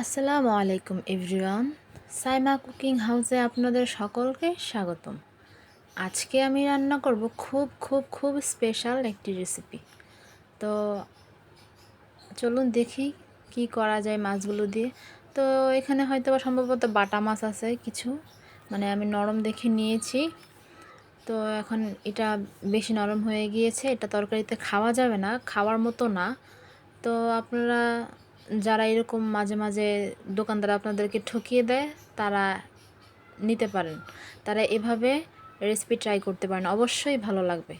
আসসালামু আলাইকুম everyone. Saima cooking হাউসে আপনাদের সকলকে স্বাগতম। আজকে আমি রান্না করব খুব খুব খুব স্পেশাল একটি রেসিপি। তো চলুন দেখি কি করা যায় মাছগুলো দিয়ে। তো এখানে হয়তো বা সম্ভবত বাটা মাছ আছে কিছু। মানে আমি নরম দেখে নিয়েছি। তো এখন এটা বেশি নরম হয়ে গিয়েছে। এটা তরকারিতে খাওয়া যাবে না, খাওয়ার মতো না। তো আপনারা যারা এরকম মাঝে মাঝে দোকানদার আপনাদেরকে ঠকিয়ে দেয়, তারা নিতে পারেন। তারা এভাবে রেসিপি ট্রাই করতে পারেন। অবশ্যই ভালো লাগবে।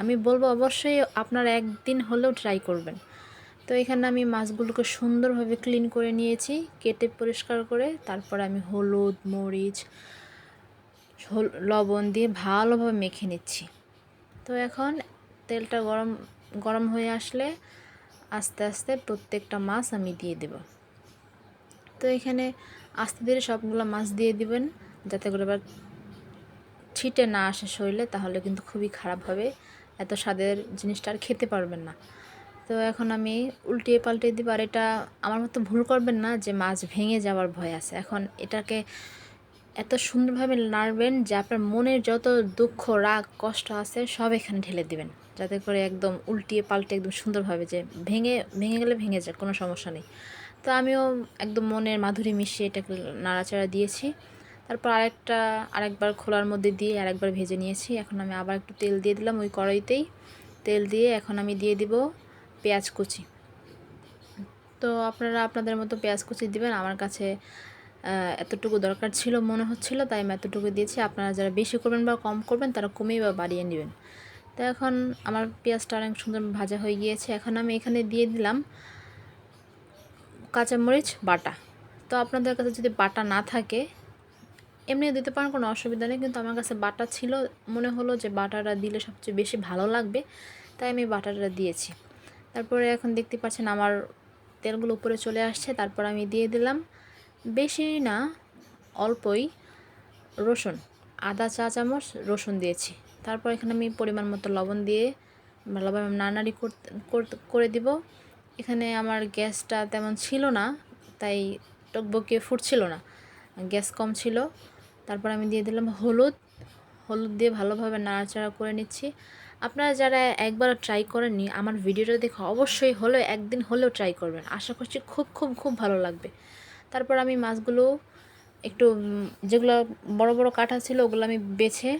আমি বলব অবশ্যই আপনারা একদিন হলেও ট্রাই করবেন। তো এখানে আমি মাছগুলোকে সুন্দরভাবে ক্লিন করে নিয়েছি, কেটে পরিষ্কার করে, তারপরে আমি হলুদ, মরিচ লবণ দিয়ে ভালোভাবে মেখে নিচ্ছি। তো এখন তেলটা গরম গরম হয়ে আসলে আস্তে আস্তে প্রত্যেকটা মাছ আমি দিয়ে দেব। তো এখানে আস্তে ধীরে সবগুলো মাছ দিয়ে দিবেন, যাতে করে এবার ছিটে না আসে শরীরে, তাহলে কিন্তু খুবই খারাপ হবে। এত স্বাদের জিনিসটা আর খেতে পারবেন না। তো এখন আমি উল্টিয়ে পাল্টিয়ে দিব, আর এটা আমার মতো ভুল করবেন না যে মাছ ভেঙে যাওয়ার ভয় আছে। এখন এটাকে এত সুন্দরভাবে নাড়বেন যে আপনার মনের যত দুঃখ, রাগ, কষ্ট আছে, সব এখানে ঢেলে দিবেন। যাতে করে একদম উল্টিয়ে পাল্টে একদম সুন্দরভাবে যে ভেঙে ভেঙে গেলে ভেঙে যায়, কোনো সমস্যা নেই। তো আমিও একদম মনের মাধুরী মিশিয়ে এটাকে নাড়াচাড়া দিয়েছি। তারপর আরেকটা, আরেকবার খোলার মধ্যে দিয়ে আরেকবার ভেজে নিয়েছি। এখন আমি আবার একটু তেল দিয়ে দিলাম ওই কড়াইতেই। তেল দিয়ে এখন আমি দিয়ে দিব পেঁয়াজ কুচি। তো আপনারা আপনাদের মতো পেঁয়াজ কুচি দিবেন। আমার কাছে এতটুকু দরকার ছিল, মনে হচ্ছিল, তাই আমি এতটুকু দিয়েছি। আপনারা যারা বেশি করবেন বা কম করবেন, তারা কমেই বা বাড়িয়ে নেবেন। তো এখন আমার পেঁয়াজটা অনেক সুন্দর ভাজা হয়ে গিয়েছে। এখন আমি এখানে দিয়ে দিলাম কাঁচামরিচ, বাটা। তো আপনাদের কাছে যদি বাটা না থাকে, এমনি দিতে পারেন, কোনো অসুবিধা নেই। কিন্তু আমার কাছে বাটা ছিল, মনে হলো যে বাটাটা দিলে সবচেয়ে বেশি ভালো লাগবে, তাই আমি বাটাটা দিয়েছি। তারপরে এখন দেখতে পাচ্ছেন আমার তেলগুলো উপরে চলে আসছে। তারপর আমি দিয়ে দিলাম বেশি না, অল্পই রসুন, আদা চা চামচ রসুন দিয়েছি। তারপর এখানে আমি পরিমাণ মতো লবণ দিয়ে ভালোভাবে নাড়ানাড়ি করে দিব। এখানে আমার গ্যাসটা তেমন ছিল না, তাই টকবকিয়ে ফুটছিল না, গ্যাস কম ছিল। তারপর আমি দিয়ে দিলাম হলুদ হলুদ দিয়ে ভালোভাবে নাড়াচাড়া করে নিচ্ছি। আপনারা যারা একবার ট্রাই করেননি, আমার ভিডিওটা দেখে অবশ্যই হলেও একদিন হলেও ট্রাই করবেন। আশা করছি খুব খুব খুব ভালো লাগবে। তারপর আমি মাছগুলো একটু, যেগুলো বড় বড় কাটা ছিল, ওগুলো আমি বেছে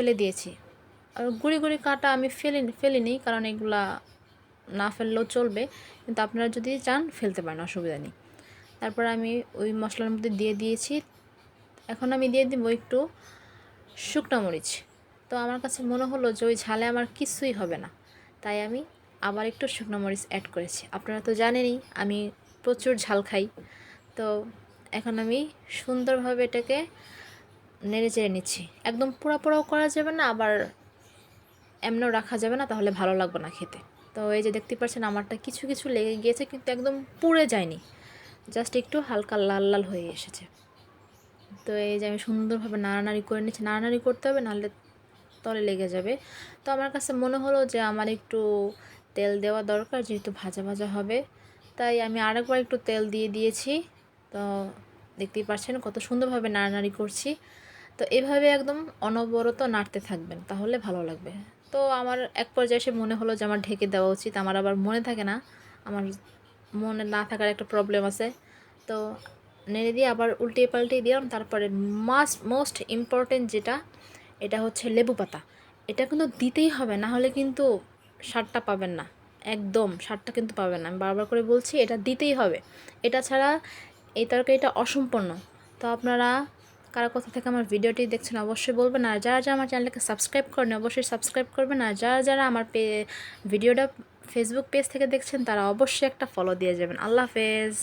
ফেলে দিয়েছি। আর গুঁড়ি গুঁড়ি কাটা আমি ফেলি ফেলিনি, কারণ এগুলা না ফেললেও চলবে। কিন্তু আপনারা যদি চান, ফেলতে পারেন, অসুবিধা নেই। তারপর আমি ওই মশলার মধ্যে দিয়ে দিয়েছি। এখন আমি দিয়ে দিব একটু শুকনো মরিচ। তো আমার কাছে মনে হলো যে ওই ঝালে আমার কিছুই হবে না। তাই আমি আবার একটু শুকনো মরিচ অ্যাড করেছি। আপনারা তো জানেনই, আমি প্রচুর ঝাল খাই। তো এখন আমি সুন্দরভাবে এটাকে নেড়ে চেড়ে নিচ্ছি। একদম পোড়া পোড়াও করা যাবে না, আবার এমনও রাখা যাবে না, তাহলে ভালো লাগবে না খেতে। তো এই যে দেখতে পাচ্ছেন, আমারটা কিছু কিছু লেগে গিয়েছে, কিন্তু একদম পুড়ে যায়নি। জাস্ট একটু হালকা লাল লাল হয়ে এসেছে। তো এই যে আমি সুন্দরভাবে নাড়ানাড়ি করে নিচ্ছি। নাড়ানাড়ি করতে হবে, নাহলে তলে লেগে যাবে। তো আমার কাছে মনে হলো যে আমার একটু তেল দেওয়া দরকার, যেহেতু ভাজা ভাজা হবে। তাই আমি আরেকবার একটু তেল দিয়ে দিয়েছি। তো দেখতেই পাচ্ছেন, কত সুন্দরভাবে নাড়ানাড়ি করছি। তো এভাবে একদম অনবরত নাড়তে থাকবেন, তাহলে ভালো লাগবে। তো আমার এক পর্যায়ে সে মনে হলো যে আমার ঢেকে দেওয়া উচিত, আমার আবার মনে থাকে না, আমার মনে না থাকার একটা প্রবলেম আছে। তো নেড়ে দিয়ে আবার উল্টিয়ে পাল্টিয়ে দিলাম, তারপরে মাস্ট মোস্ট ইম্পর্টেন্ট যেটা, এটা হচ্ছে লেবু পাতা। এটা কিন্তু দিতেই হবে, না হলে কিন্তু স্বাদটা পাবেন না, একদম স্বাদটা কিন্তু পাবেন না। আমি বারবার করে বলছি, এটা দিতেই হবে। এটা ছাড়া এই তরকারিটা অসম্পূর্ণ। তো আপনারা কারা কোথা থেকে আমার ভিডিওটি দেখছেন অবশ্যই বলবেন। আর যারা যারা আমার চ্যানেলকে সাবস্ক্রাইব করেন অবশ্যই সাবস্ক্রাইব করবেন। আর যারা যারা আমার পে ভিডিওটা ফেসবুক পেজ থেকে দেখছেন, তারা অবশ্যই একটা ফলো দিয়ে যাবেন। আল্লাহ হাফেজ।